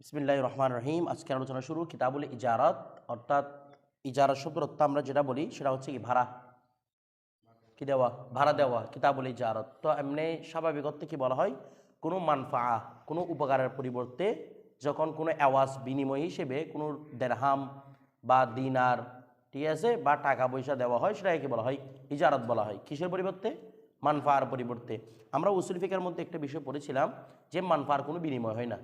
বিসমিল্লাহ রহমান রহিম আজকের আলোচনা শুরু কিতাবুল ইজারত, অর্থাৎ ইজারত শব্দের অর্থ আমরা যেটা বলি সেটা হচ্ছে কি ভাড়া। কি দেওয়া? ভাড়া দেওয়া, কিতাবুল ইজারত। তো এমনি স্বাভাবিক অর্থে কি বলা হয়? কোনো মানফা, কোনো উপকারের পরিবর্তে যখন কোনো অ্যাওয়াজ বিনিময় হিসেবে কোনো দেড়হাম বা দিনার, ঠিক আছে, বা টাকা পয়সা দেওয়া হয়, সেটাকে বলা হয়? ইজারত বলা হয়। কিসের পরিবর্তে? মানফার পরিবর্তে। আমরা উসুল ফিকের মধ্যে একটা বিষয় পড়েছিলাম যে মানফার কোনো বিনিময় হয় না।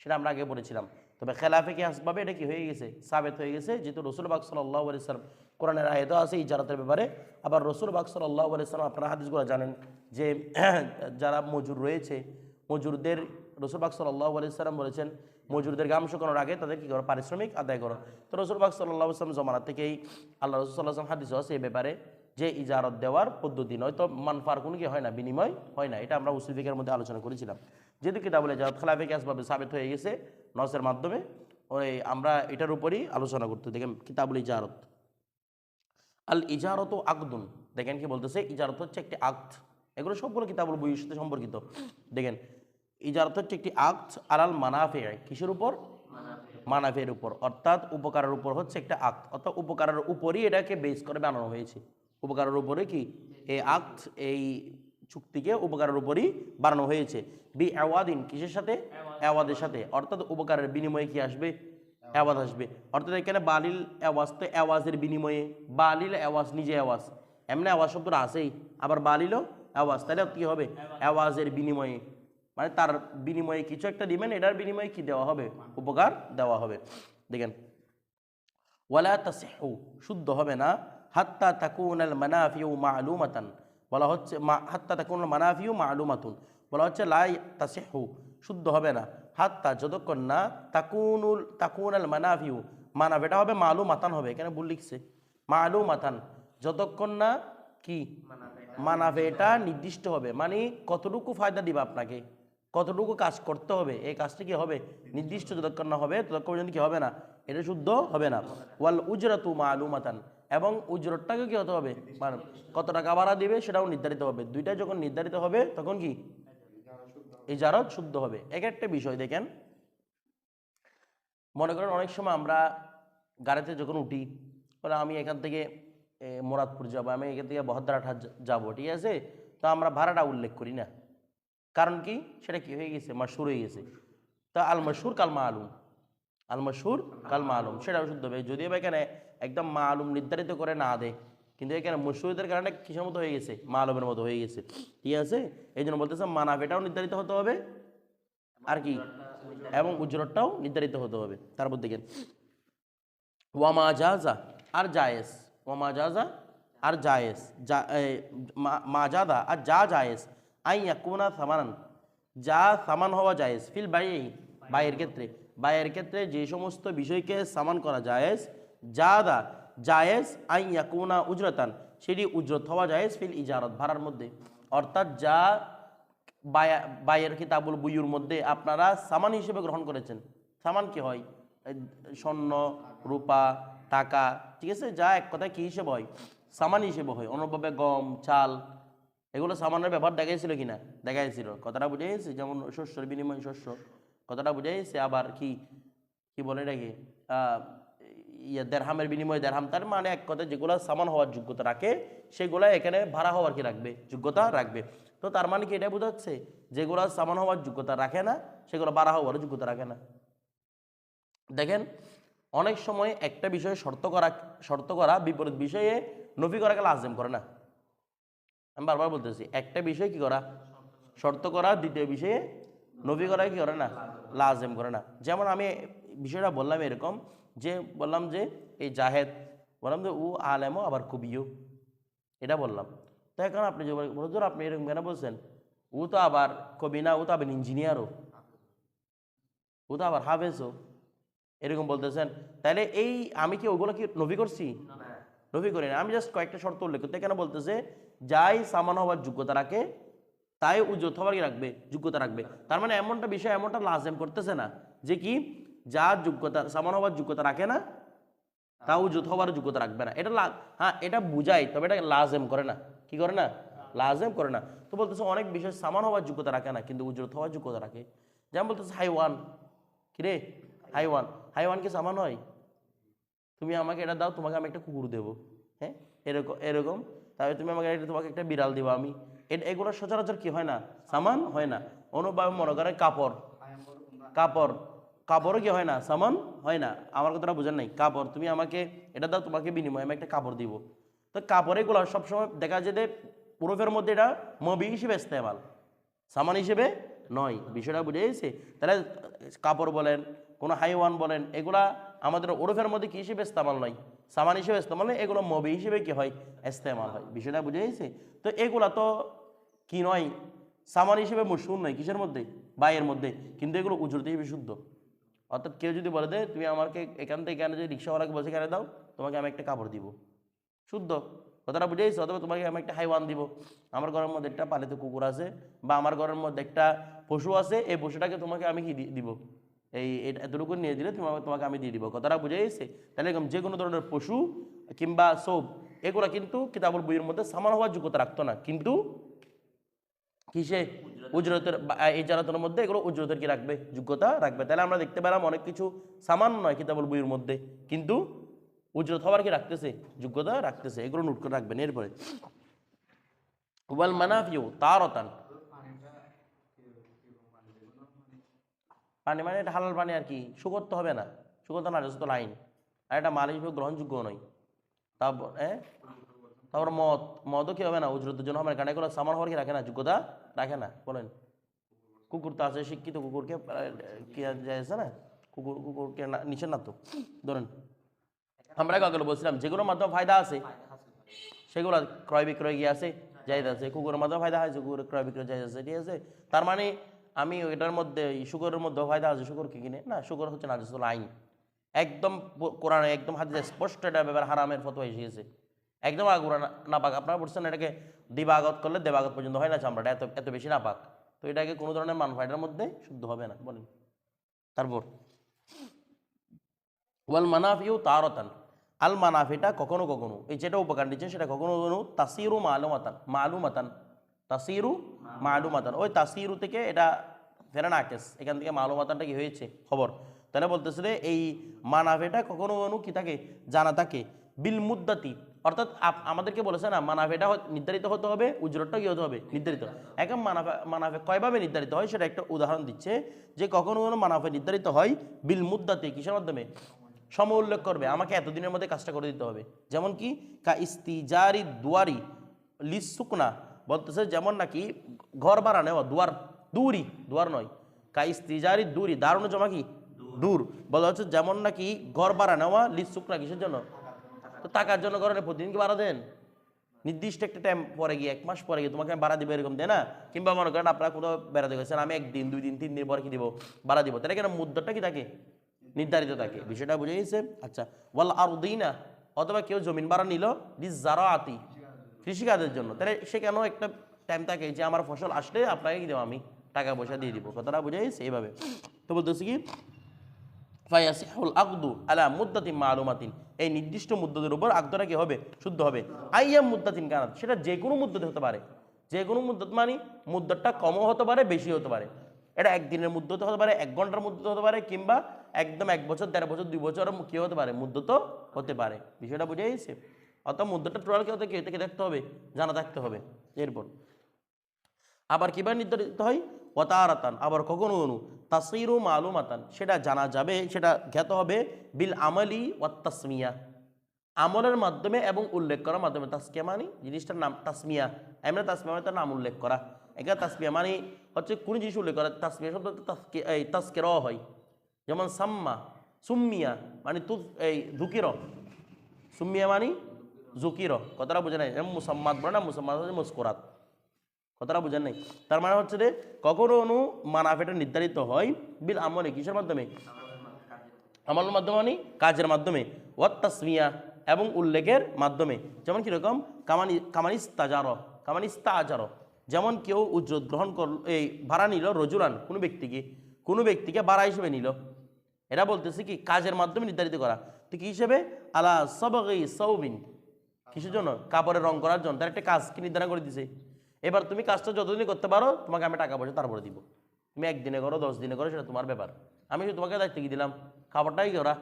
সেটা আমরা আগে বলেছিলাম। তবে খেলাফে কি আসবাবে? এটা কি হয়ে গেছে? সাবেত হয়ে গেছে। যেহেতু রসুল বাক সাল্লাহ আলিয়াল্লাম কোরআনের আয়ত আছে ইজারতের ব্যাপারে। আবার রসুল বাক সাল্লাহ আলিয়াল্লাম আপনারা হাদিসগুলো জানেন যে যারা মজুর রয়েছে, মজুরদের রসুল বাক সাল্লাহ আলিয়াল্লাম বলেছেন, মজুরদের গাম শুকানোর আগে তাদের কী করো? পারিশ্রমিক আদায় করো। তো রসুল বাক সাল্লাহ আসলাম জমানা থেকেই আল্লাহ রসুল সাল্লাহ হাদিস আছে এই ব্যাপারে যে ইজারত দেওয়ার পদ্ধতি নয়। তো মানফার কোনো কি হয় না? বিনিময় হয় না। এটা আমরা উসুল ফিকের মধ্যে আলোচনা করেছিলাম। যেহেতু কিতাবুল ইজারত খেলাফে আসবাবে সাবেত হয়ে গেছে নসের মাধ্যমে, ওই আমরা এটার উপরই আলোচনা করতে দেখেন, কিতাবুল ইজারত। আল ইজারত আকদুন। দেখেন কি বলতেছে, ইজারত হচ্ছে একটি আক্ত এগুলো সবগুলো কিতাবুল বইয়ের সাথে সম্পর্কিত। দেখেন, ইজারত হচ্ছে একটি আক্ত আলাল মানাফে কিসের উপর? মানাফের উপর। অর্থাৎ উপকারের উপর হচ্ছে একটা আক্ত অর্থাৎ উপকারের উপরই এটাকে বেস করে বানানো হয়েছে। উপকারের উপরে কি? এই আক্ত এই চুক্তিকে উপকারের উপরই বানানো হয়েছে। বি অ্যাওয়াদিন কিসের সাথে? অ্যাওয়াদের সাথে। অর্থাৎ উপকারের বিনিময়ে কি আসবে? অ্যাওয়াজ। আসবে। অর্থাৎ এখানে বালিল অ্যাওয়াজ তো অ্যাওয়াজের বিনিময়ে। বালিল অ্যাওয়াজ নিজে অ্যাওয়াজ। এমনি আওয়াজ শব্দটা আসেই আবার বালিলও অ্যাওয়াজ। তাহলে কী হবে? অ্যাওয়াজের বিনিময়ে। মানে তার বিনিময়ে কিছু একটা দিবেন এটার বিনিময়ে কি দেওয়া হবে? উপকার দেওয়া হবে। দেখেন। ওয়ালা তাসিহু শুদ্ধ হবে না। হাত্তা তাকুনাল মানাফিউ মালুমাতান। বলা হচ্ছে মা, হাত্তা তাকুনাল মানাফিউ মালুমাতুন। বলা হচ্ছে লাই তাসিহু, শুদ্ধ হবে না। হাত্তা যতক্ষণ না তাকুনুল, তাকুনাল মানাফিউ মানাফ এটা হবে মালুমাতান হবে। এখানে ভুল লিখছে। মালুমাতান, যতক্ষণ না কি? মানাফে এটা নির্দিষ্ট হবে। মানে কতটুকু ফায়দা দিবে আপনাকে? কতটুকু কাজ করতে হবে? এই কাজটি কি হবে? নির্দিষ্ট যতক্ষণ না হবে, ততক্ষণ পর্যন্ত কি হবে না? এটা শুদ্ধ হবে না। ওয়াল উজরাতু মালুমাতান এবং উজরতটাকে কি হতে হবে? মানে কত টাকা ভাড়া দিবে সেটাও নির্ধারিত হবে। দুইটা যখন নির্ধারিত হবে, তখন কি? ইজারত শুদ্ধ হবে। এক একটা বিষয় দেখেন। মনে করেন অনেক সময় আমরা গাড়িতে যখন উঠি, বলে আমি এখান থেকে মোরাদপুর যাব, আমি এখান থেকে বহদ্রাঘাট যাব, ঠিক আছে? তো আমরা ভাড়াটা উল্লেখ করি না। কারণ কি? সেটা কি হয়ে গেছে? মাসুর হয়ে গেছে। তা আল মশুর কাল মা আলুম আল মশুর কাল মা আলুম সেটাও শুদ্ধ হবে যদিও বা এখানে একদম মা আলুম নির্ধারিত করে না দেয়, কিন্তু এখানে মশুরদের কারণে কিসের মতো হয়ে গেছে? মা আলমের মতো হয়ে গেছে। ঠিক আছে? এই জন্য বলতেছে মানাফেটাও নির্ধারিত হতে হবে। আর কি? এবং উজ্জ্বলটাও নির্ধারিত হতে হবে। তারপর দেখেন ওয়ামা জাজা আর জায়েজ। ওয়ামা জাজা আর জায়েজ। যা মা- জাদা আর যা জায়েজ। আই ইয়াকুনা সামানান। যা সামান হওয়া জায়েজ। ফিল বাইয়েই বাইয়ের ক্ষেত্রে। বাইয়ের ক্ষেত্রে যে সমস্ত বিষয়কে সামান করা জায়েজ, জাদা, জায়েজ আই ইয়াকুনা উজরতান, সেটি উজরত হওয়া জায়েজ ফিল ইজারত ভাড়ার মধ্যে। অর্থাৎ যা বায়া- বায়ের কিতাবুল বুয়ুর মধ্যে আপনারা সামান হিসেবে গ্রহণ করেছেন। সামান কি হয়? স্বর্ণ, রূপা, টাকা, ঠিক আছে? যা এক কথায় কী হিসেবে হয়? সামান হিসেবে হয়। অনুভাবে গম, চাল, এগুলো সামানের ব্যাপার দেখাইছিল কি না দেখাইছিল। কথাটা বুঝে গেছে? যেমন শস্যর বিনিময় শস্য। কথাটা বুঝে গেছে আবার কি কি বলে আহ, ইয়ে দেড়হামের বিনিময়ে দেড়হাম তার মানে এক কথা যেগুলো সামান হওয়ার যোগ্যতা রাখে সেগুলো এখানে ভাড়া হওয়ার কি রাখবে যোগ্যতা রাখবে। তো তার মানে কি এটা বোঝাচ্ছে যেগুলো সামান হওয়ার যোগ্যতা রাখে না সেগুলো ভাড়া হওয়ার যোগ্যতা রাখে না। দেখেন অনেক সময় একটা বিষয়ে শর্ত করা শর্ত করা বিপরীত বিষয়ে নফি করাকে লাজেম করে না। আমি বারবার বলতেছি একটা বিষয় কি করা শর্ত করা দ্বিতীয় বিষয়ে নবী করা কি করে না? লাজেম করে না। যেমন আমি বিষয়টা বললাম এরকম যে বললাম যে এই জাহেদ বললাম যে ও আলেমও আবার কবিও। এটা বললাম। তাই কারণ আপনি যে বলেন, আপনি এরকম কেন বলছেন? ও তো আবার কবি না ও তো আবার ইঞ্জিনিয়ারও। ও তো আবার হাফেজও। এরকম বলতেছেন। তাহলে এই আমি কি ওগুলো কি নবী করছি? নবী করি না। আমি জাস্ট কয়েকটা শর্ত উল্লেখ করতে। কেন বলতেছে? যাই সামান হওয়ার যোগ্যতা রাখে তাই উজ্জ্বত হওয়ার কি রাখবে, যোগ্যতা রাখবে। তার মানে এমনটা বিষয়, এমনটা লাজেম করতেছে না যে কি, যার যোগ্যতা সামান হওয়ার যোগ্যতা রাখে না তা উজ্জ্বত হওয়ার যোগ্যতা রাখবে না। এটা হ্যাঁ এটা বুঝাই তবে এটা লাজেম করে না। কি করে না? লাজেম করে না। তো বলতেছে অনেক বিষয় সামান হওয়ার যোগ্যতা রাখে না, কিন্তু উজ্জ্বত হওয়ার যোগ্যতা রাখে। যেমন বলতেছে হাইওয়ান। কি কিরে হাইওয়ান। কি সামান হয়? তুমি আমাকে এটা দাও, তোমাকে আমি একটা কুকুর দেবো। হ্যাঁ? এরকম এরকম। তাহলে তুমি আমাকে তোমাকে একটা বিড়াল দিবা আমি। এ- এগুলো সচরাচর কি হয় না? সামান হয় না। অনুভাবে মনে করে কাপড়। কাপড়। কাপড়ও কি হয় না? সামান হয় না। আমার কথাটা বুঝেন নাই। কাপড়। তুমি আমাকে এটা দাও, তোমাকে বিনিময়ে আমি একটা কাপড় দিব। তো কাপড় এগুলো সবসময় দেখা যায় যে পুরুফের মধ্যে এটা মবি হিসেবে ইস্তেমাল। সামান হিসেবে নয়। বিষয়টা বুঝে গেছে? তাহলে কাপড় বলেন, কোনো হাইওয়ান বলেন, এগুলা আমাদের ওরফের মধ্যে কি হিসেবে ইস্তেমাল নয়? সামান হিসেবে ইস্তেমাল নয়, এগুলো মবি হিসেবে কি হয়? ইস্তেমাল হয়। বিষয়টা বুঝে গেছে? তো এগুলা তো কি নয়? সামান হিসেবে মশুর নয়, কিসের মধ্যে? বাইয়ের মধ্যে। কিন্তু এগুলো উজরতে হিসেবে শুদ্ধ অর্থাৎ কেউ যদি বলে, দে, তুমি আমাকে এখান থেকে এখানে যদি রিক্সাওয়ালাকে বসে এখানে দাও, তোমাকে আমি একটা কাপড় দিব। শুদ্ধ। কথাটা বুঝেছি? অথবা তোমাকে আমি একটা হাইওয়ান দিব। আমার ঘরের মধ্যে একটা পালিত কুকুর আছে, বা আমার ঘরের মধ্যে একটা পশু আছে, এই পশুটাকে তোমাকে আমি কি দিব? এই এতটুকু নিয়ে দিলে তোমাকে তোমাকে আমি দিয়ে দিব। কথাটা বুঝে গেছে তাহলে এরকম যে কোনো ধরনের পশু কিংবা সব এগুলো কিন্তু কিতাবুল বইয়ের মধ্যে সামান হওয়ার যোগ্যতা রাখতো না। কিন্তু কিসে? উজরতের, বা এই জারাতের মধ্যে এগুলো উজরতের কি রাখবে? যোগ্যতা রাখবে। তাহলে আমরা দেখতে পেলাম অনেক কিছু সামান্য নয় কিতাবুল বইয়ের মধ্যে। কিন্তু উজরত হওয়ার কি রাখতেছে? যোগ্যতা রাখতেছে। এগুলো নোট করে রাখবেন। এরপরে, ওয়াল মানাফিউ তারতান। পানি মানে এটা হালাল পানি আর কি। সুগর তো হবে না। সুগর তো না লাইন। আর এটা মাল হিসেবে গ্রহণযোগ্য নয়। তারপর হ্যাঁ? তারপর মদ, মদও কি হবে না? উজরতের জন্য হবে না? কারণ এগুলো সামান হওয়ার কি রাখে না? যোগ্যতা রাখে না, বলেন। কুকুর তো আছে, শিক্ষিত কুকুরকে যাইছে না? কুকুর, কুকুরকে নিচে না তো, ধরেন। আমরা কাগজ বলছিলাম, যেগুলোর মাধ্যমে ফায়দা আছে, সেগুলো ক্রয় বিক্রয় গিয়ে আছে যাই আছে। কুকুরের মাধ্যমে ফায়দা হয়েছে কুকুরের ক্রয় বিক্রয় যাই আছে, ঠিক আছে? তার মানে আমি এটার মধ্যে, শুকরের মধ্যে ফায়দা আছে শুকরকে কিনে? না, শুকর হচ্ছে না আইন। একদম কোরআনে একদম হাদিসে স্পষ্ট এটা ব্যাপার হারামের ফটো এসে গেছে। একদম আগুরা না পাক আপনারা বলছেন এটাকে দিবাগত করলে দেবাগত পর্যন্ত হয় না চামড়াটা, এত এত বেশি না পাক তো এটাকে কোনো ধরনের মান ফায়দার মধ্যে শুদ্ধ হবে না। বলেন। তারপর, ওয়াল মানাফিউ তারতান। আল মানাফিটা কখনো কখনো, এই যেটা উপকার দিচ্ছে সেটা কখনো কখনো তাসিরু মালুমাতান মালুমাতান, তাসিরু মালুমাতান। ওই তাসিরু থেকে এটা ফেরান আকেস এখান থেকে মালুমাতানটা কি হয়েছে? খবর। তাহলে বলতেছে এই মানাফেটা কখনো কখনো কি থাকে? জানা থাকে। বিল মুদ্দাতি অর্থাৎ আমাদেরকে বলেছে না মানাফেটা নির্ধারিত হতে হবে উজরতটা কি হতে হবে? নির্ধারিত। এখন মানাফে মানাফে কয়ভাবে নির্ধারিত হয় সেটা একটা উদাহরণ দিচ্ছে যে কখনো কোনো মানাফে নির্ধারিত হয় বিল মুদ্দাতে কিসের মাধ্যমে? সময় উল্লেখ করবে আমাকে এতদিনের মধ্যে কাজটা করে দিতে হবে। যেমন কি কা ইস্তিজারি দুয়ারি লিস লিসুকনা বলতেছে যেমন নাকি ঘর ভাড়া নেওয়া দুয়ার দূরই দুয়ার নয়। কা ইস্তিজারি দূরি দারুণ জমা কি? দূর। বলা হচ্ছে যেমন নাকি ঘর ভাড়া নেওয়া লিসুকনা কিসের জন্য? তো টাকার জন্য প্রতিদিন কি ভাড়া দেন? নির্দিষ্ট একটা টাইম পরে গিয়ে, এক মাস পরে গিয়ে তোমাকে আমি ভাড়া দিবে এরকম দেয় না? কিংবা মনে করেন আপনারা কোথাও বেড়াতে গেছেন, আমি একদিন, দুই দিন, তিন দিন পরে কি দিব? ভাড়া দিব। তাহলে কেন মুদ্রাটা কি থাকে? নির্ধারিত থাকে। বিষয়টা বুঝে গেছে? আচ্ছা। ওয়াল আর না অথবা কেউ জমিন ভাড়া নিল দিস জারা আতি কৃষিকাজের জন্য। তাহলে সে কেন একটা টাইম থাকে যে আমার ফসল আসলে আপনাকে কি দেবো আমি? টাকা পয়সা দিয়ে দিব। কথাটা বুঝে গেছে এইভাবে। তো বলতেছি কি? ফায়াসিহুল আকদু আলা মুদ্দাতিন মালুমাতিন। এই নির্দিষ্ট মুদ্দতের উপর আকদটা কি হবে? শুদ্ধ হবে। আইয়াম মুদ্দাতিন কানাত, সেটা যে কোনো মুদ্দতে হতে পারে। যে কোনো মুদ্দত মানে মুদ্রাটা কমও হতে পারে বেশি হতে পারে। এটা একদিনের মুদ্দতে হতে পারে, এক ঘণ্টার মুদ্দত হতে পারে, কিংবা একদম এক বছর, দেড় বছর, দুই বছর কি হতে পারে মুদ্দত হতে পারে। বিষয়টা বুঝে গেছে অত মুদ্দটা টোটাল কি হতে কি এটাকে দেখতে হবে, জানা থাকতে হবে। এরপর আবার কীভাবে নির্ধারিত হয়? ওতারাতান, আবার কখনো কখনো তাসিরু মালুমাতান, সেটা জানা যাবে, সেটা জ্ঞাত হবে, বিল আমলি ওয়াত্তাসমিয়া আমলের মাধ্যমে এবং উল্লেখ করার মাধ্যমে তাসকিয়া মানে? জিনিসটার নাম তাসমিয়া। এমনি তাসমিয়া মানে তার নাম উল্লেখ করা। এখানে তাসমিয়া মানে হচ্ছে কোন জিনিস উল্লেখ করা, তাসমিয়া শব্দ এই তাস্কের হয়। যেমন সাম্মা, সুম্মিয়া মানে তু এই ধুকির সুম্মিয়া মানে? জুকির কথাটা বোঝে নাই। যেমন মুসাম্মাদ বলে না, মুসাম্মাদ হচ্ছে মুস্করাত। কথাটা বুঝেন নাই। তার মানে হচ্ছে যে কখনো অনু মানাফেটা নির্ধারিত হয় বিল আমলে। কিসের মাধ্যমে? আমলের মাধ্যমে মানে কাজের মাধ্যমে। ওয়াত তাসমিয়া এবং উল্লেখের মাধ্যমে। যেমন কীরকম? কামানি কামানিস তাজার কামানিস তাজার যেমন কেউ উজ্জ্বল গ্রহণ করল, এই ভাড়া নিল রজুলান, কোনো ব্যক্তিকে কোনো ব্যক্তিকে ভাড়া হিসেবে নিল। এটা বলতেছে কি, কাজের মাধ্যমে নির্ধারিত করা। তো কি হিসেবে? আলা সবগি সৌবিন কিসের জন্য? কাপড়ের রং করার জন্য। তার একটা কাজ কি নির্ধারণ করে দিছে। এবার তুমি কাজটা যতদিন করতে পারো, তোমাকে আমি টাকা পয়সা তারপরে দিব। তুমি একদিনে করো দশ দিনে করো, সেটা তোমার ব্যাপার। আমি শুধু তোমাকে দায়িত্ব কি দিলাম? খাবারটাই করা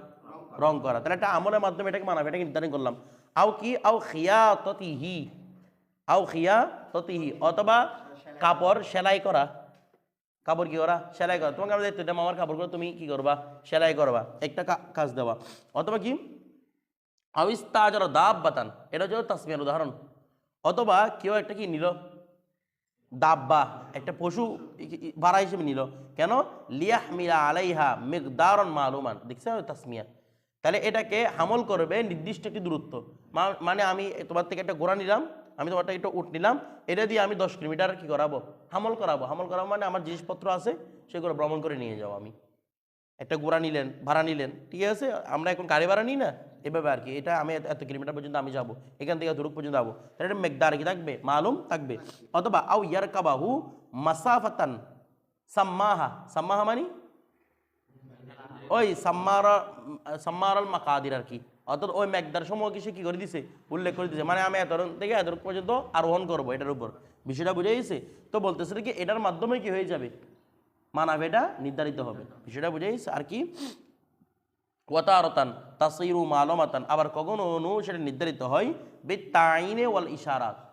রং করা। তাহলে একটা আমলের মাধ্যমে এটাকে মানাবে এটাকে নির্ধারণ করলাম। আও কি? আও খিয়া ততিহি আও খিয়া ততিহি অথবা কাপড় সেলাই করা। কাপড় কি করা সেলাই করা। তোমাকে আমি দায়িত্ব দিলাম, আমার কাপড়গুলো তুমি কি করবা? সেলাই করবা। একটা কাজ দেওয়া। অথবা কি? আউ আবিস্তাজর দাব বাতান এটা হচ্ছে তাসমিয়ার উদাহরণ। অথবা কেউ একটা কি নিল? দাব্বা, একটা পশু ভাড়া হিসেবে নিল। কেন? লিয়াহ মিলা আলাইহা মেঘদারন মালুমান। দেখছে তাসমিয়া? তাহলে এটাকে হামল করবে নির্দিষ্ট একটি দূরত্ব। মানে আমি তোমার থেকে একটা ঘোড়া নিলাম, আমি তোমার একটা উট নিলাম, এটা দিয়ে আমি দশ কিলোমিটার কি করাবো? হামল করাবো। হামল করাবো মানে আমার জিনিসপত্র আছে, সেগুলো ভ্রমণ করে নিয়ে যাব আমি। একটা গোড়া নিলেন, ভাড়া নিলেন, ঠিক আছে? আমরা এখন গাড়ি ভাড়া নিই না? এভাবে আর কি। এটা আমি এত- কিলোমিটার পর্যন্ত আমি যাব। এখান থেকে দূর পর্যন্ত যাব। তাহলে এটা মেঘদার কি থাকবে? মালুম থাকবে। অথবা আউ ইয়ার কাবাহু মাসাফাতান সাম্মাহা। সাম্মাহা মানে? ওই সাম্মার, সাম্মারাল মাকাদির আর কি। অর্থাৎ ওই মেঘদার সময় কিছু কী করে দিছে? উল্লেখ করে দিছে। মানে আমি এত থেকে এত পর্যন্ত আরোহণ করব এটার উপর। বিষয়টা বুঝে গেছে? তো বলতেছে কি, এটার মাধ্যমে কি হয়ে যাবে? মানাবেটা নির্ধারিত হবে। বিষয়টা বুঝে গেছে? আর কি? ওয়াতারতান তাসিরু মালমাতান। আবার কখনো অনু সেটা নির্ধারিত হয় বে তাইনে ওয়াল ইশারা।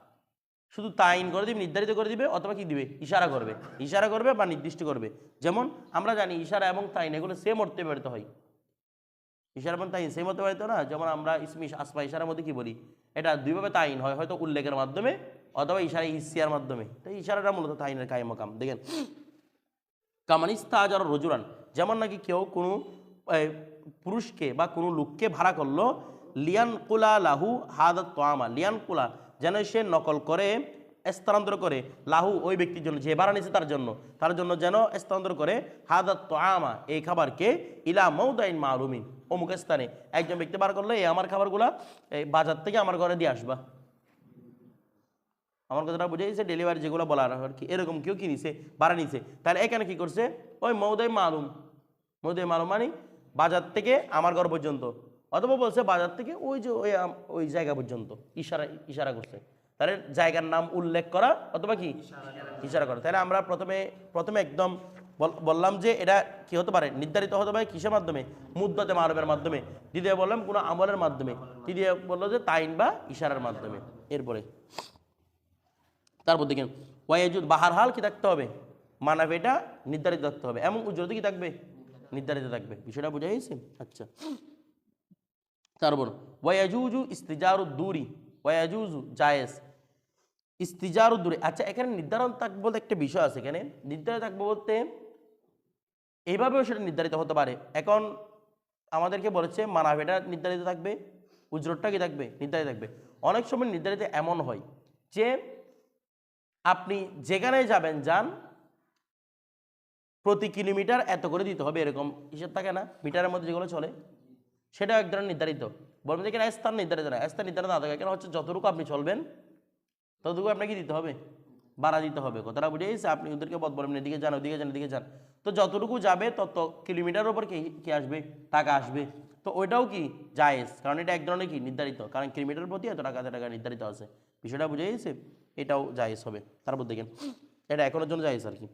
শুধু তাইন করে দিবে, নির্ধারিত করে দিবে, অথবা কি দিবে? ইশারা করবে। ইশারা করবে বা নির্দিষ্ট করবে। যেমন আমরা জানি ইশারা এবং তাইন এগুলো সেম অর্থে ব্যবহৃত হয়। ইশারা এবং তাইন সেম অর্থে ব্যবহৃত না? যেমন আমরা ইসমি আসমা, ইশারার মধ্যে কি বলি? এটা দুইভাবে তাইন হয়, হয়তো উল্লেখের মাধ্যমে অথবা ইশারা হিসিয়ার মাধ্যমে। তো ইশারাটা মূলত তাইনের কায়ে কায়মকাম। দেখেন কামানিস্তাজ আর রজুরান যেমন নাকি কেউ কোনো পুরুষকে বা কোনো লোককে ভাড়া করল লিয়ান কুলা লাহু হাদাত তোয়ামা। লিয়ান কুলা যেন সে নকল করে, স্থানান্তর করে। লাহু ওই ব্যক্তির জন্য, যে ভাড়া নিছে তার জন্য। তার জন্য যেন স্থানান্তর করে, হাদাত তোয়ামা এই খাবারকে ইলা মৌদাইন মারুমিন অমুক স্থানে। একজন ব্যক্তি বার করল, এই আমার খাবারগুলা, এই বাজার থেকে আমার ঘরে দিয়ে আসবা। আমার কথাটা বুঝে গেছে ডেলিভারি যেগুলো বলার আর কি, এরকম কেউ কি নিছে, ভাড়া নিছে। তাহলে এখানে কি করছে? ওই মৌদয় মালুম। মৌদয় মালুম মানে বাজার থেকে আমার ঘর পর্যন্ত। অথবা বলছে বাজার থেকে ওই যে ওই ওই জায়গা পর্যন্ত, ইশারা ইশারা করছে। তাহলে জায়গার নাম উল্লেখ করা অথবা কি? ইশারা করা। তাহলে আমরা প্রথমে প্রথমে একদম বল- বললাম যে এটা কি হতে পারে? নির্ধারিত হতে পারে কিসের মাধ্যমে? মুদ্দতে মারবের মাধ্যমে। দ্বিতীয় বললাম কোনো আমলের মাধ্যমে। তৃতীয় বলল যে তাইন বা ইশারার মাধ্যমে। এরপরে তারপর দেখেন ওয়াইজুদ বাহারহাল কি থাকতে হবে? মানাবেটা নির্ধারিত থাকতে হবে। এবং উজ্জ্বলতা কি থাকবে? নির্ধারিত থাকবে। বিষয়টা বোঝা গেছে? আচ্ছা। তারপর ওয়াজুজু ইস্তিজারু দূরি ওয়াজুজু জায়েজ। ইস্তিজারু দূরে। আচ্ছা এখানে নির্ধারণ থাকবে বলতে একটা বিষয় আছে এখানে। নির্ধারিত থাকবে বলতে এইভাবেও সেটা নির্ধারিত হতে পারে। এখন আমাদেরকে বলেছে মানাবেটা নির্ধারিত থাকবে উজ্জ্বলটা কি থাকবে? নির্ধারিত থাকবে। অনেক সময় নির্ধারিত এমন হয় যে আপনি যেখানে যাবেন, যান, প্রতি কিলোমিটার এত করে দিতে হবে, এরকম হিসেব থাকে না, মিটারের মধ্যে যেগুলো চলে। সেটাও এক ধরনের নির্ধারিত। বলবেন যে এখানে স্থান নির্ধারিত না, স্থান নির্ধারিত না থাকে কেন হচ্ছে যতটুকু আপনি চলবেন, ততটুকু আপনাকে দিতে হবে, বাড়া দিতে হবে। কথাটা বুঝে গেছে? আপনি ওদেরকে বদ বলবেন এদিকে যান, ওদিকে যান, এদিকে যান। তো যতটুকু যাবে, তত কিলোমিটারের ওপর কি কি আসবে? টাকা আসবে। তো ওইটাও কি? জায়েজ। কারণ এটা এক ধরনের কি? নির্ধারিত। কারণ কিলোমিটার প্রতি এত টাকা টাকা নির্ধারিত আছে। বিষয়টা বুঝে গেছে? এটাও জায়েজ হবে। তারপর দেখেন, এটা এখনের জন্য জায়েজ আর কি।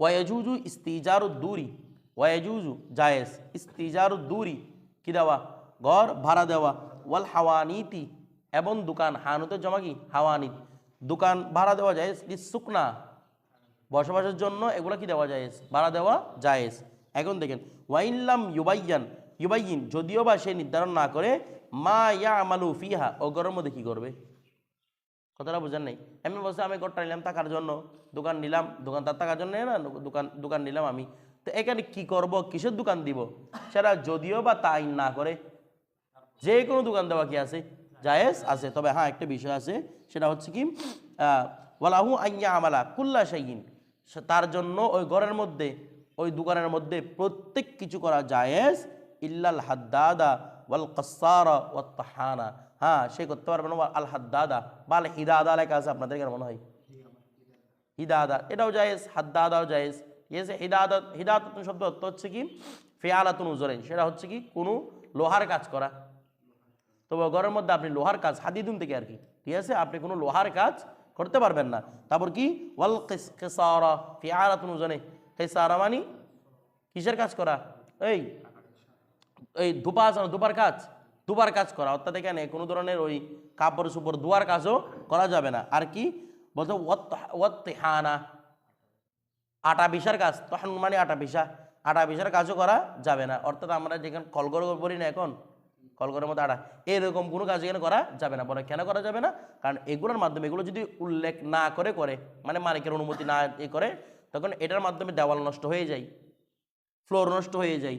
ওয়াজুজু ইস্তিজারু দূরি ওয়াজুজু জায়েজ ইস্তিজারু দূরি কি দেওয়া? ঘর ভাড়া দেওয়া। ওয়াল হাওয়ানিতি, এবং দোকান হানুতের জমা কি? হাওয়ানিত। দোকান ভাড়া দেওয়া যায় শুকনা বসবাসের জন্য এগুলো কি দেওয়া যায় ভাড়া দেওয়া জায়েজ। এখন দেখেন ওয়াইল্লাম ইউবাইয়ান, ইউবাইয়িন, যদিও বা সে নির্ধারণ না করে, মা ইয়া আমালু ফিহা, ও ঘরের মধ্যে কি করবে? কথাটা বোঝেন নাই। এমনি বলছে, আমি ঘরটা নিলাম টাকার জন্য। দোকান নিলাম। দোকান তার টাকার জন্য না দোকান দোকান নিলাম আমি। তো এখানে কি করব? কিসের দোকান দিব? সেটা যদিও বা তাই না করে, যে কোনো দোকান দেওয়া কি আছে? জায়েজ আছে। তবে হ্যাঁ একটা বিষয় আছে। সেটা হচ্ছে কি ওয়ালাহু আইয়া আমালা কুল্লা শাইন তার জন্য ওই ঘরের মধ্যে, ওই দোকানের মধ্যে প্রত্যেক কিছু করা জায়েজ। ইল্লাল হাদ্দাদা ওয়াল কসারা ওয়াত তাহানা। হ্যাঁ সে করতে পারবে না। আল হাদ্দাদা বা আল হিদাদা লেখা আছে আপনাদের কেন মনে হয়? হিদাদা, এটাও জায়েজ, হাদ্দাদাও জায়েজ। আছে হিদাদত হিদাদত শব্দ অর্থ হচ্ছে কি? ফেয়ালাতুন উজরেন সেটা হচ্ছে কি? কোনো লোহার কাজ করা। তবে ঘরের মধ্যে আপনি লোহার কাজ হাদিদুন থেকে আর কি। ঠিক আছে, আপনি কোনো লোহার কাজ করতে পারবেন না। তারপর কি? ওয়াল কেসারা ফি আরাতুন ওজনে কেসারা মানি কিসের কাজ করা? এই এই ধুপা আছে না, ধুপার কাজ? ধুপার কাজ করা। অর্থাৎ এখানে কোনো ধরনের ওই কাপড় সুপর ধোয়ার কাজও করা যাবে না। আর কি? বলতো ওয়াত্তিহানা। আটা পিসার কাজ তখন মানে আটা পিসা। আটা পিসার কাজও করা যাবে না। অর্থাৎ আমরা যেখানে কলগর বলি না এখন, কলগরের মধ্যে আটা, এরকম কোনো কাজ এখানে করা যাবে না। বলে কেন করা যাবে না? কারণ এগুলোর মাধ্যমে, এগুলো যদি উল্লেখ না করে করে মানে মালিকের অনুমতি না এ করে, তখন এটার মাধ্যমে দেওয়াল নষ্ট হয়ে যায়, ফ্লোর নষ্ট হয়ে যায়।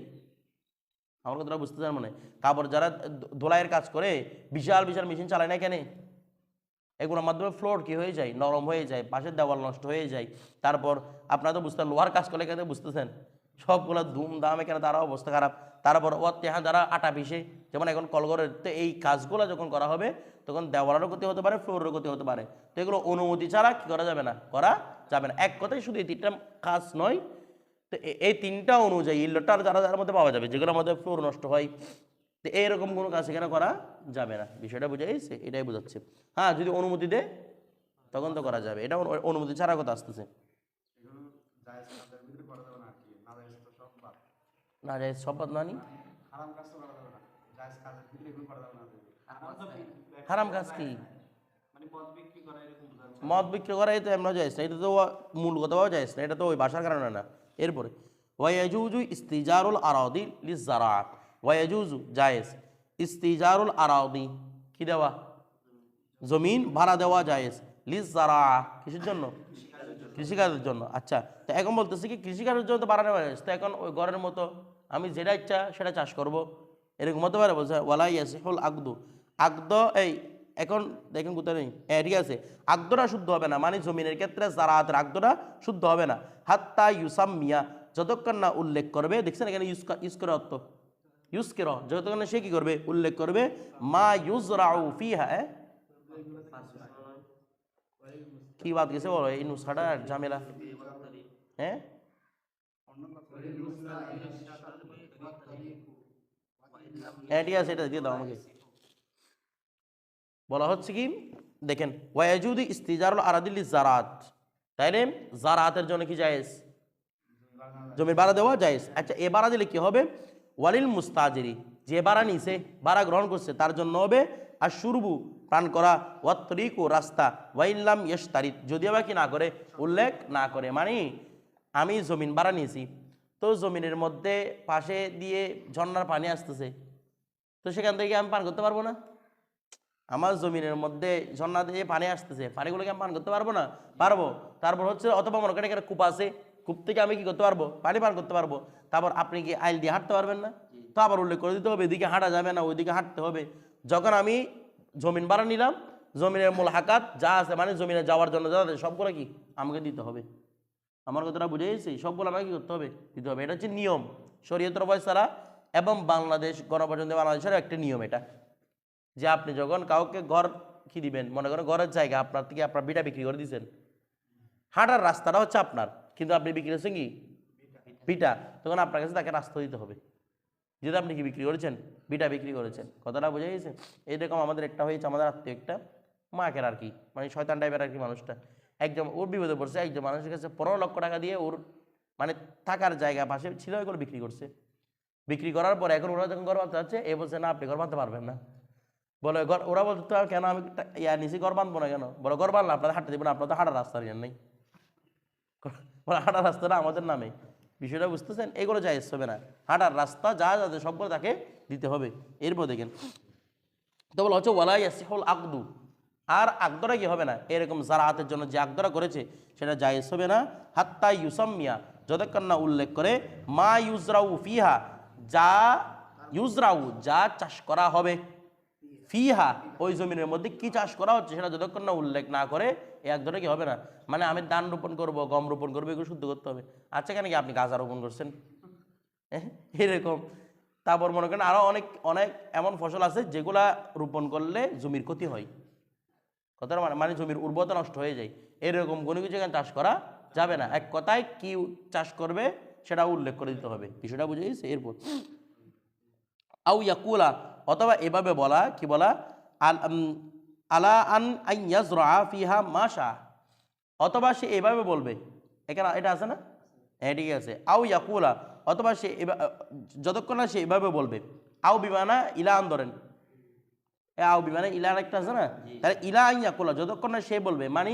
আমার কথাটা বুঝতে চান মনে? কাপড় যারা ধোলাইয়ের কাজ করে, বিশাল বিশাল মেশিন চালায় না কেন? এগুলোর মাধ্যমে ফ্লোর কি হয়ে যায়, নরম হয়ে যায়, পাশের দেওয়াল নষ্ট হয়ে যায়। তারপর আপনারা তো বুঝতে লোহার কাজ করলে কেন বুঝতেছেন? সবগুলো ধুম দাম এখানে তারা অবস্থা খারাপ? তারপর তেহা যারা আটা পিসে যেমন এখন কলগরের, তো এই কাজগুলো যখন করা হবে, তখন দেওয়ালেরও ক্ষতি হতে পারে ফ্লোরেরও ক্ষতি হতে পারে। তো এগুলো অনুমতি ছাড়া কি করা যাবে না? করা যাবে না। এক কথায় শুধু এই তিনটা কাজ নয় তো এই তিনটা অনুযায়ী ইল্লোটার যারা যার মধ্যে পাওয়া যাবে যেগুলোর মধ্যে ফ্লোর নষ্ট হয় তো এইরকম কোনো কাজ এখানে করা যাবে না। বিষয়টা বুঝে গেছে? এটাই বোঝাচ্ছে। হ্যাঁ যদি অনুমতি দেয় তখন তো করা যাবে। এটা অনুমতি ছাড়া কথা আসতেছে। না যায় সব বাদ। নানি হারাম কাজ তো করা যাবে না। জায়েজ কাজের ভিতরে এগুলো করা যাবে না। হারাম কাজ কি? মানে মদ বিক্রি করা এই তো এমন যায় না। এটা তো মূল কথা পাওয়া যায় না। এটা তো ওই বাসার কারণে না। এরপরে ওয়াইজুজু ইস্তিজারুল আরাদি লিজারা ওয়াইজুজু জায়েজ। ইস্তিজারুল আরাউদি কি দেওয়া? জমিন ভাড়া দেওয়া জায়েজ। লিজারা কিসের জন্য? কৃষিকাজের জন্য। আচ্ছা তো এখন বলতেছি কি, কৃষিকাজের জন্য তো বাড়ানো যায় তো এখন ওই ঘরের মতো আমি যেটা ইচ্ছা সেটা চাষ করব। এরকম হতে পারে বলছে ওয়ালাই ইয়াসিহুল আগদু আগদ এই এখন দেখেন কোথায় নেই। হ্যাঁ ঠিক আছে। আগদরা শুদ্ধ হবে না মানে জমিনের ক্ষেত্রে জারাতের আগদরা শুদ্ধ হবে না। হাত্তা ইউসাম মিয়া যতক্ষণ না উল্লেখ করবে, দেখছেন এখানে ইউজ করে অর্থ? ইউজ কের যতক্ষণ সে কি করবে? উল্লেখ করবে, মা ইউজ রাউ ফিহা হ্যাঁ? কি বাদ গেছে বলো, এই নুসখাটা আর ঝামেলা? হ্যাঁ? হ্যাঁ ঠিক আছে, এটা দিয়ে দাও আমাকে। বলা হচ্ছে কি? দেখেন ওয়াজুদি ইস্তিজারুল আরাদিল্লি জারাত তাইলে জারাতের জন্য কি জায়েজ? জমির ভাড়া দেওয়া জায়েজ। আচ্ছা এ ভাড়া দিলে কি হবে? ওয়ালিল মুস্তাজিরি। যে ভাড়া নিছে, ভাড়া গ্রহণ করছে, তার জন্য হবে আর সুরবু প্রাণ করা, ওয়াত্তরিকু রাস্তা, ওয়াইল্লাম ইয়েস তারিত যদিও বা কি না করে, উল্লেখ না করে। মানে আমি জমিন ভাড়া নিয়েছি তো জমিনের মধ্যে পাশে দিয়ে ঝর্নার পানি আসতেছে, তো সেখান থেকে আমি পান করতে পারব না? আমার জমিনের মধ্যে ঝর্ণা দিয়ে পানি আসতেছে পানিগুলোকে আমি পান করতে পারব না? পারব। তারপর হচ্ছে অথবা মনে করেন এখানে কূপ আছে কূপ থেকে আমি কি করতে পারব? পানি পান করতে পারব। তারপর আপনি কি আইল দিয়ে হাঁটতে পারবেন না? তো আবার উল্লেখ করে দিতে হবে এদিকে হাঁটা যাবে না ওইদিকে হাঁটতে হবে। যখন আমি জমিন ভাড়া নিলাম জমিনের মূল হাকাত যা আছে মানে জমিনে যাওয়ার জন্য যা আছে সবগুলো কি? আমাকে দিতে হবে। আমার কথাটা বুঝে গেছি? সবগুলো আমাকে কি করতে হবে? দিতে হবে। এটা হচ্ছে নিয়ম। শরীয়তর ফয়সালা এবং বাংলাদেশ গণপ্রজাতন্ত্রী বাংলাদেশের একটা নিয়ম এটা। যে আপনি যখন কাউকে ঘর কি দিবেন? মনে করেন ঘরের জায়গা, আপনার থেকে আপনার বিটা বিক্রি করে দিয়েছেন হাঁটার রাস্তাটা হচ্ছে আপনার, কিন্তু আপনি বিক্রি করছেন কি? বিটা তখন আপনার কাছে তাকে রাস্তা দিতে হবে। যেহেতু আপনি কি বিক্রি করেছেন? বিটা বিক্রি করেছেন। কথাটা বোঝা গেছে এইরকম আমাদের একটা হয়েছে, আমাদের আত্মীয় একটা মাকের আর কি মানে শয়তান টাইপের আর কি মানুষটা। একজন ওর বিপদে পড়ছে, একজন মানুষের কাছে পনেরো লক্ষ টাকা দিয়ে ওর মানে থাকার জায়গা পাশে ছিল এগুলো বিক্রি করছে। বিক্রি করার পর এখন ওরা যখন ঘর বাঁধতে যাচ্ছে, এ বলছে, না, আপনি ঘর বাঁধতে পারবেন না। বলে ওরা বলতো তো কেন আমি ইয়া নিচে ঘর বাঁধবো না কেন? বলে, ঘর বাঁধলে আপনাদের হাঁটতে দেবেন আপনার তো হাঁটার রাস্তা নিয়ে নেই। বলে, হাঁটার রাস্তাটা আমাদের নামে। বিষয়টা বুঝতেছেন? এগুলো যাই হবে না। হাঁটার রাস্তা যা যাতে সবগুলো তাকে দিতে হবে। এরপর দেখেন, তো বলা হচ্ছে ওয়ালাই ইয়াসিহুল আকদু। আর আকদরা কি হবে না? এরকম জারাতের জন্য যে আকদরা করেছে, সেটা জায়েজ হবে না। হাত্তা ইউসাম্মিয়া, যতক্ষণ না উল্লেখ করে, মা ইউজরাউ ফিহা, যা ইউজরাউ, যা চাষ করা হবে। ফিহা, ওই জমিনের মধ্যে কি চাষ করা হচ্ছে সেটা যতক্ষণ না উল্লেখ না করে এক ধরে কি হবে না? মানে আমি ধান রোপণ করব, গম রোপণ করব, এগুলো শুদ্ধ করতে হবে। আচ্ছা কেন কি আপনি গাঁজা রোপণ করছেন? এরকম। তারপর মনে করেন আরও অনেক অনেক এমন ফসল আছে যেগুলা রোপণ করলে জমির ক্ষতি হয়। কথাটা মানে মানে জমির উর্বরতা নষ্ট হয়ে যায়। এরকম কোনো কিছু এখানে চাষ করা যাবে না। এক কথায় কি চাষ করবে সেটা উল্লেখ করে দিতে হবে। বিষয়টা বুঝে গেছে? এরপর আউ ইয়াকুলা অথবা এভাবে বলা কি বলা? আল আন আইয়াজরা ফিহা মাশা অথবা সে এভাবে বলবে। এখানে এটা আছে না? হ্যাঁ ঠিক আছে। আও ইয়াকুলা অথবা সে যতক্ষণ না সে এভাবে বলবে। আও বিমানা ইলা আন ধরেন। আও বিমানে ইলা একটা আছে না? তাহলে ইলা ইয়াকুলা যতক্ষণ না সে বলবে মানে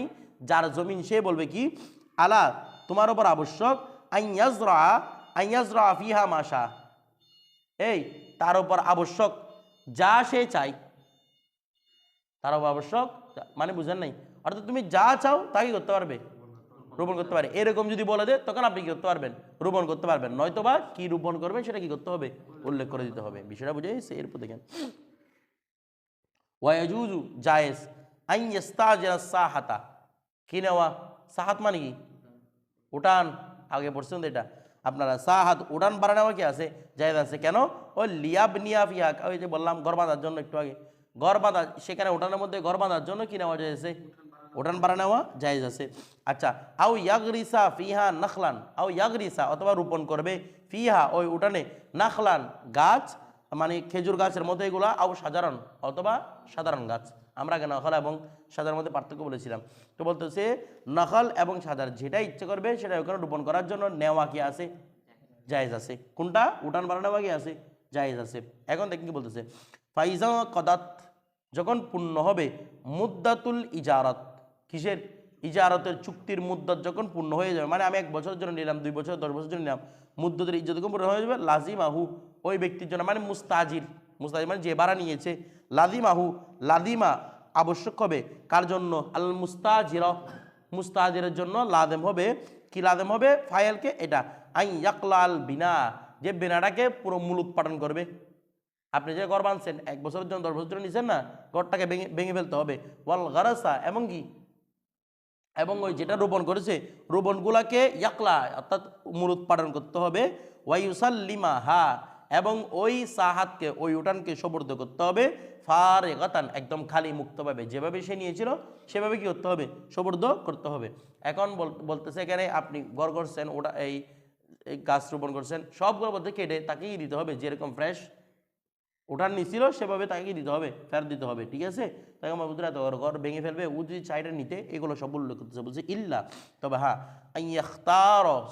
যার জমিন সে বলবে কি? আলা তোমার উপর আবশ্যক আইয়াজরা আইয়াজরা ফিহা মাশা এই তার উপর আবশ্যক যা সে চাই তার উপর আবশ্যক মানে বুঝেন নাই? অর্থাৎ তুমি যা চাও তাই করতে পারবে, রোপণ করতে পারে। এরকম যদি বলে দে তখন আপনি কি করতে পারবেন? রোপণ করতে পারবেন। নয়তোবা কি রোপণ করবেন সেটা কি করতে হবে? উল্লেখ করে দিতে হবে। বিষয়টা বুঝে গেছে এরপর দেখেন। ওয়াজুজু জায়েজ আইন ইস্তাজরা সাহাতা। কি নেওয়া? সাহাত মানে কি? উঠান। আগে পড়ছেন এটা। আপনারা সাহাত উড়ান বাড়া নেওয়া কি আছে? জায়েজ আছে। কেন? ওই লিয়াব নিয়াফিয়া, ওই যে বললাম ঘর বাঁধার জন্য একটু আগে। ঘর বাঁধা, সেখানে উঠানের মধ্যে ঘর বাঁধার জন্য কি নেওয়া যাইছে উঠান বাড়া নেওয়া জায়েজ আছে। আচ্ছা আও ইয়াগরিসা ফিহা নখলান, আও ইয়াগরিসা অথবা রোপণ করবে। ফিহা, ওই উঠানে নাখলান গাছ মানে খেজুর গাছের মতো এগুলা, আও সাধারণ, অথবা সাধারণ গাছ। আমরা আগে নখল এবং সাধারণ মধ্যে পার্থক্য বলেছিলাম। তো বলতেছে নখল এবং সাধারণ যেটা ইচ্ছে করবে সেটা ওখানে রোপণ করার জন্য নেওয়া কি আছে? জায়েজ আছে। কোনটা? উঠান বাড়া নেওয়া কি আছে? জায়েজ আছে। এখন দেখি কি বলতেছে, ফাইজা কদাত যখন পূর্ণ হবে, মুদ্দাতুল ইজারত, কিসের? ইজারতের চুক্তির মুদ্দত যখন পূর্ণ হয়ে যাবে মানে আমি এক বছরের জন্য নিলাম, দুই বছর, দশ বছরের জন্য নিলাম, মুদ্দতের ইজ্জত যখন পূর্ণ হয়ে যাবে লাজিম আহু ওই ব্যক্তির জন্য মানে মুস্তাজির। মুস্তাজির মানে যে ভাড়া নিয়েছে। লাদিম আহু লাদিমা আবশ্যক হবে। কার জন্য? আল মুস্তাজির মুস্তাজিরের জন্য লাদেম হবে। কি লাদেম হবে? ফায়ালকে এটা। আই ইয়াকলাল বিনা। যে বিনাটাকে পুরো মূল উৎপাদন করবে। আপনি যে ঘর বানছেন, এক বছরের জন্য, দশ বছরের জন্য নিছেন না, ঘরটাকে ভেঙে ভেঙে ফেলতে হবে। ওয়াল গারাসা, এবং কি? এবং ওই যেটা রোপণ করেছে, রোপণগুলাকে ইয়াকলা, অর্থাৎ মূল উৎপাদন করতে হবে। ওয়াইউসাল্লিমা হা এবং ওই সাহাতকে ওই উঠানকে সবর্দ করতে হবে ফার এগাতান একদম খালি মুক্তভাবে। যেভাবে সে নিয়েছিল, সেভাবে কি করতে হবে? সবর্দ করতে হবে। এখন বল- বলতেছে এখানে আপনি ঘর করছেন, ওটা এই গাছ রোপণ করছেন সবগুলো বলতে কেটে তাকেই দিতে হবে, যেরকম ফ্রেশ ওঠার নিছিল, সেভাবে তাকে দিতে হবে, ফেরত দিতে হবে, ঠিক আছে? তাকে বুঝতে ওর ঘর ভেঙে ফেলবে, ও যদি চাইটা নিতে, এগুলো সব উল্লেখ করতেছে, বলছে ইল্লা। তবে হ্যাঁ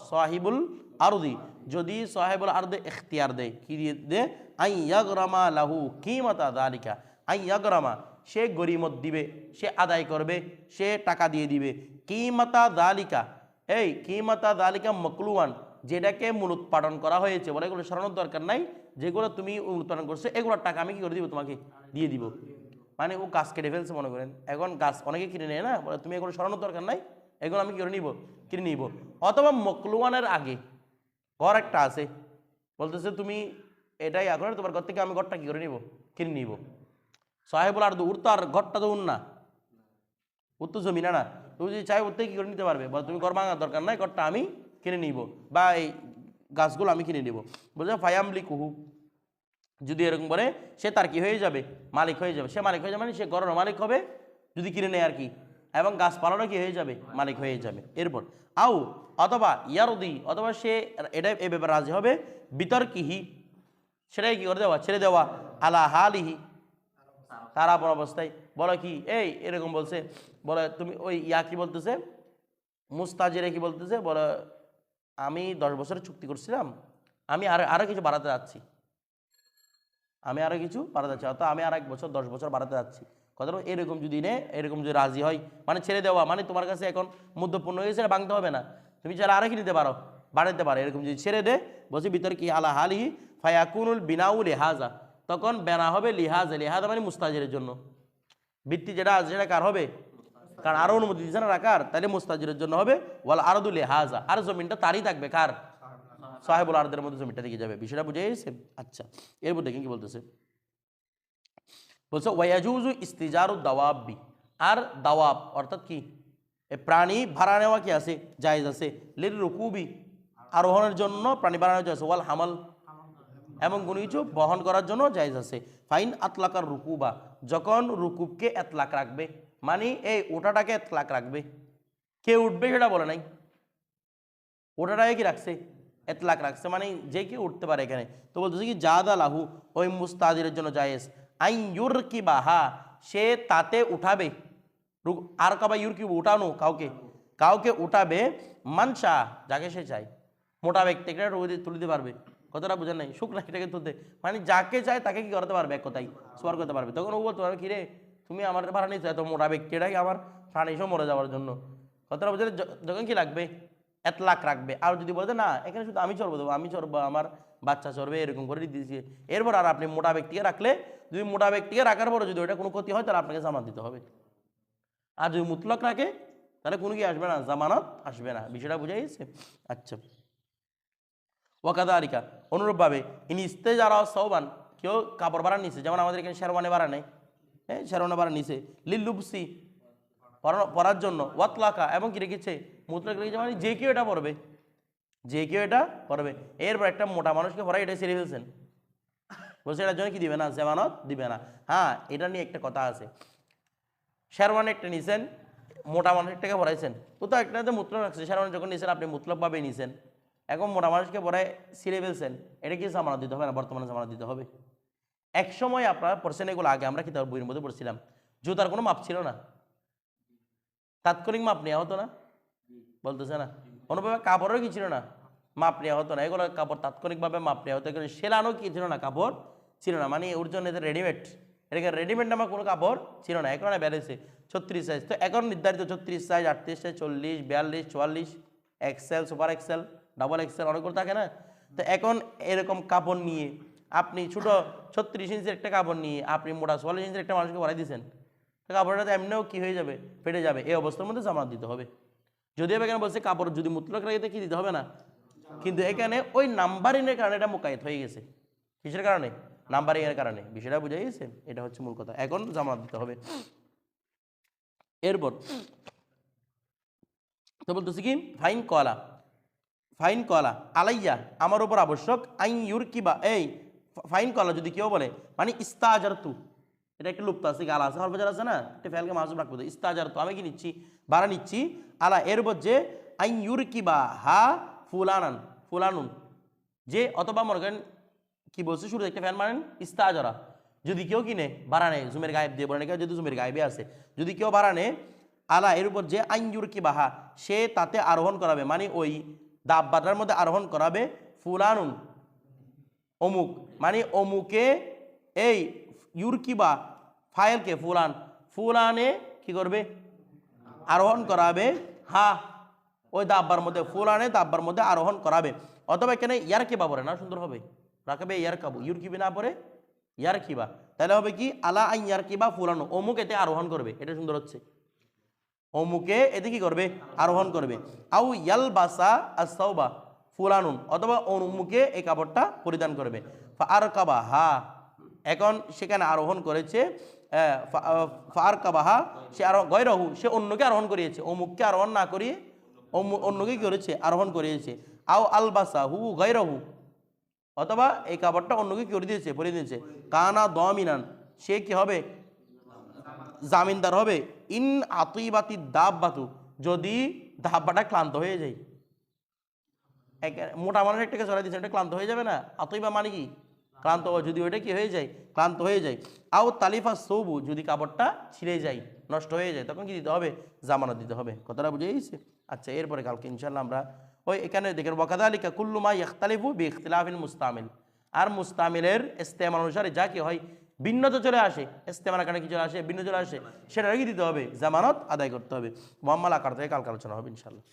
সাহিবুল আরদি, যদি সাহেবুল আরদে এখতিয়ার দেয়, কি দিয়ে দে আই ইয়াগরামা লাহু কিমাতা দালিকা। আই ইয়াগরামা, সে গরিমত দিবে, সে আদায় করবে, সে টাকা দিয়ে দিবে। কিমাতা দালিকা, এই কিমাতা দালিকা মকলুয়ান, যেটাকে মূল উৎপাদন করা হয়েছে, বলে এগুলো সরানোর দরকার নাই। যেগুলো তুমি উৎপাদন করছ, এগুলোর টাকা আমি কি করে দিব? তোমাকে দিয়ে দিব। মানে ও গাছ কেটে ফেলছে, মনে করেন। এখন গাছ অনেকে কিনে নেয় না? বলে তুমি এগুলো সরানোর দরকার নাই? এগুলো আমি করে নিব? কিনে নিব। অথবা মকলুয়ানের আগে ঘর একটা আছে। বলতেছে, তুমি এটাই এখন তোমার ঘর থেকে আমি ঘরটা কি করে নিব? কিনে নিব? সাহেবুল আর উড়তো আর ঘরটা তো উন না উত্তর জমি না না। তুমি যদি চাই ওর থেকে কী করে নিতে পারবে? বলে, তুমি ঘর ভাঙার দরকার নাই, ঘরটা আমি কিনে নিব বা এই গাছগুলো আমি কিনে নিব। বলছে ফায়ামলি কুহু। যদি এরকম বলে, সে তার কি হয়ে যাবে? মালিক হয়ে যাবে। সে মালিক হয়ে যাবে মানে সে ঘরের মালিক হবে, যদি কিনে নেয় আর কি। এবং গাছপালারও কি হয়ে যাবে? মালিক হয়ে যাবে। এরপর, আউ, অথবা ইয়ারদি, অথবা সে এটা এ ব্যাপারে রাজি হবে। বিতর্কিহি সেটাই কি করে দেওয়া? ছেড়ে দেওয়া। আলা হালিহি তারা পর অবস্থায়। বলো কি, এই, এরকম বলছে। বলে, তুমি ওই ইয়া কি বলতেছে? মুস্তাজিরে কি বলতেছে? বলে, আমি দশ বছরের চুক্তি করছিলাম। আমি আর আরও কিছু বাড়াতে যাচ্ছি। আমি আরও কিছু বাড়াতে যাচ্ছি। অর্থাৎ আমি আর এক বছর, দশ বছর বাড়াতে যাচ্ছি। কথাটা হলো এরকম যদি নে এরকম যদি রাজি হয় মানে ছেড়ে দেওয়া মানে তোমার কাছে এখন মধ্যপূর্ণ হয়ে গেছে এটা ভাঙতে হবে না। তুমি চাইলে আরও নিতে পারো বাড়াতে পারো এরকম যদি ছেড়ে দে বসে ভিতর কি আলা হালিহি ফায়াকুনুল বিনাউ লেহাজা। তখন বেনা হবে লিহাজা লিহাজা মানে মুস্তাজিরের জন্য। ভিত্তি যেটা আছে সেটা কার হবে? কারণ আরও অনুমতি দিচ্ছে না রাখার তাহলে মুস্তাজিরের জন্য হবে ওয়াল আরদু লেহাজা। আর জমিনটা তারই থাকবে কার? সাহেবুল আরদের মধ্যে জমিটা দিকে যাবে বিষয়টা বুঝে গেছে আচ্ছা এরপর দেখেন কি বলতেছে? বলছে ওয়াজুজু ইস্তিজারু দাওয়াবি আর দাওয়াব অর্থাৎ কি প্রাণী ভাড়া নেওয়া কি আছে জায়েজ আছে লির রুকুবি আরোহণের জন্য প্রাণী ভাড়া নেওয়া আছে ওয়াল হামাল এবং কোনো কিছু বহন করার জন্য জায়েজ আছে ফাইন আতলাকার রুকুবা যখন রুকুবকে এতলাক রাখবে মানে এই ওটাটাকে এতলাক রাখবে কে উঠবে সেটা বলে নাই ওটাটাকে কি রাখছে এতলাক রাখছে মানে যে কেউ উঠতে পারে এখানে তো বলতেছে কি জাদা লাহু ওই মুস্তাদিরের জন্য জায়েজ আইন ইউর কি বাহা? সে তাতে উঠাবে। আর কাবা ইউরকিব উঠানো? কাউকে। কাউকে উঠাবে মানসা, যাকে সে চায়। মোটা ব্যক্তিকে রোদে তুলে দিতে পারবে। কতটা বোঝা নাই? শুকনা এটাকে তুলতে। মানে যাকে চায় তাকে কি করতে পারবে? এক কথাই সোয়ার করতে পারবে। তখন ও বলতে পারবে, কিরে, তুমি আমার ভাড়া নিতে এত মোটা ব্যক্তিটাই আমার প্রাণী সহ মরে যাওয়ার জন্য। কতটা বোঝেন যখন কি লাগবে? এত লাখ রাখবে। আর যদি বলতে না, এখানে শুধু আমি চড়বো, দেবো, আমি চড়বো, আমার বাচ্চা চড়বে, এরকম করে দিয়েছে। এরপর আর আপনি মোটা ব্যক্তিকে রাখলে, যদি মোটা ব্যক্তিকে রাখার পরে যদি ওটা কোনো ক্ষতি হয়, তাহলে আপনাকে জামানত দিতে হবে। আর যদি মুতলক রাখে, তাহলে কোনো কি আসবে না, জামানত আসবে না। বিষয়টা বুঝে গেছে? আচ্ছা। ওয়াকাদা আরিকা অনুরূপভাবে, ইনি ইস্তে যারা সৌবান কেউ কাপড় ভাড়া নিছে যেমন আমাদের এখানে শেরওয়ানি ভাড়া নেই। হ্যাঁ শেরওয়ানি ভাড়া নিছে লিল্লুবসি পরা- পরার জন্য, ওয়াতলাকা এবং কি রেখেছে, মুতলক রেখেছে মানে যে কেউ এটা পড়বে। যে কেউ এটা করবে। এরপর একটা মোটা মানুষকে পড়াই এটা সেরে ফেলছেন। বলছে, এটার জন্য কি দিবে না? জামানত দিবে না। হ্যাঁ এটা নিয়ে একটা কথা আছে। শেরওয়ানি একটা নিছেন, মোটা মানুষ একটাকে পড়াইছেন ও তো একটাতে মুতলক রাখছে, শেরওয়ানি যখন নিছেন, আপনি মুতলকভাবে নিছেন। এখন মোটা মানুষকে পড়ায় ছিঁড়ে ফেলছেন, এটা কি জামানত দিতে হবে না? বর্তমানে জামানত দিতে হবে। এক সময় আপনারা পড়ছেন এগুলো আগে, আমরা কিতাব বইয়ের মধ্যে পড়ছিলাম। জুতার কোনো মাপ ছিল না? তাৎক্ষণিক মাপ নেওয়া হতো না? বলতেছে না? কোনোভাবে কাপড়ও কি ছিল না? মাপ নেওয়া হতো না। এগুলো কাপড় তাৎক্ষণিকভাবে মাপ নেওয়া হতো। এখানে সেলানো কি ছিল না? কাপড় ছিল না। মানে ওর জন্য এদের রেডিমেড এটাকে রেডিমেড নামা কোনো কাপড় ছিল না। এখন বেড়েছে ছত্রিশ সাইজ তো এখন নির্ধারিত ছত্রিশ সাইজ আটত্রিশ সাইজ চল্লিশ, বিয়াল্লিশ, চুয়াল্লিশ XL super XL double XL অনেকগুলো থাকে না? তো এখন এরকম কাপড় নিয়ে আপনি ছোট ছত্রিশ ইঞ্চির একটা কাপড় নিয়ে আপনি মোটা চুয়াল্লিশ ইঞ্চির একটা মানুষকে ভরাই দিয়েছেন। কাপড়টা তো এমনিও কী হয়ে যাবে? ফেটে যাবে। এই অবস্থার মধ্যে জামাত দিতে হবে। যদিও এখানে বলছে কাপড় যদি মুতলক রাখতে কি দিতে হবে না? কিন্তু এখানে ওই নাম্বারিংয়ের কারণে এটা মোকায়েত হয়ে গেছে। কিসের কারণে? নাম্বারিং এর কারণে। বিষয়টা বুঝে গেছে? এটা হচ্ছে মূল কথা। এখন জামাত দিতে হবে। এরপর তো বলতেছি কি? ফাইন কলা। ফাইন কলা আলাইয়া আমার উপর আবশ্যক আইন ইউর কিবা এই, ফাইন কলা যদি কেউ বলে মানে ইস্তাজার তু এটা একটা লুপ্ত আছে, গালা আছে। হরবাজার আছে না? একটা ফেলকে মাসুম রাখব ইস্তাজার তো আমি কি নিচ্ছি? ভাড়া নিচ্ছি। আলা, এর উপর যে আইন ইউর কিবা হা ফুলানান, ফুলানুন। যে অথবা মনে করেন কি বলছে শুরু একটা ফ্যান মানেন ইস্তাজারা। যদি কেউ কিনে ভাড়া নেয়, জুমের গায়েব দিয়ে বলে কেউ যদি জুমের গায়েবে আছে। যদি কেউ ভাড়া নেয়, আলা, এর উপর যে আইন আইনজুর কি বাহা সে তাতে আরোহণ করাবে। মানে ওই দাব্বাটার মধ্যে আরোহণ করাবে ফুলানুন। অমুক। মানে অমুকে এই ইউরকিবা ফাইলকে ফুলান। ফুলানে কি করবে? আরোহণ করাবে। হা, ওই দাব্বার মধ্যে, ফুলানে দাব্বার মধ্যে আরোহণ করাবে। অথবা এখানে ইয়ার কিবা পরে না, সুন্দর হবে। রাখাবে ইয়ার কাবু ইউর কিবি না পরে ইয়ার কিবা তাহলে হবে কি? আলা আই ইয়ার কিবা ফুলানো। অমুক এতে আরোহণ করবে। এটা সুন্দর হচ্ছে। অমুকে এতে কি করবে? আরোহণ করবে। আউ ইয়াল বাসা আসাউবা ফুলানুন। অথবা অমুকে এই কাপড়টা পরিধান করবে। আর কাবা হা। এখন সেখানে আরোহণ করেছে। ফার কাবাহা সে আরও গৈরহু, সে অন্যকে আরোহণ করিয়েছে। অমুককে আরোহণ না করিয়ে অন্যকে করেছে? আরোহণ করিয়েছে। আও আলবাসা হু গৈরহু, অথবা এই কাপড়টা অন্যকে করে দিয়েছে? পরিয়ে দিয়েছে। কানা দমিনান, সে কি হবে? জামিনদার হবে। ইন আতুইবাতি দাব বাতু যদি ধাব্বাটা ক্লান্ত হয়ে যায়। মোটা মানুষ একটাকে চড়াই দিচ্ছে এটা ক্লান্ত হয়ে যাবে না? আতুইবা মানে কি? ক্লান্ত হওয়া যদি ওইটা কি হয়ে যায়? ক্লান্ত হয়ে যায়। আও তালিফা সৌবু, যদি কাপড়টা ছিঁড়ে যায়, নষ্ট হয়ে যায়, তখন কি দিতে হবে? জামানত দিতে হবে। কথাটা বুঝে গেছে? আচ্ছা এরপরে কালকে ইনশাল্লাহ আমরা ওই এখানে দেখেন আলিকা কুল্লুমা ইখতালিফু বি ইখতিলাফিন মুস্তামিল। আর মুস্তামিলের ইস্তেমাল অনুসারে যা কি হয়, ভিন্নতা চলে আসে। ইস্তেমার কারণে কি চলে আসে? ভিন্ন চলে আসে। সেটা কি দিতে হবে? জামানত আদায় করতে হবে। মোহাম্মদ আকার থেকে কালকে আলোচনা হবে ইনশাল্লাহ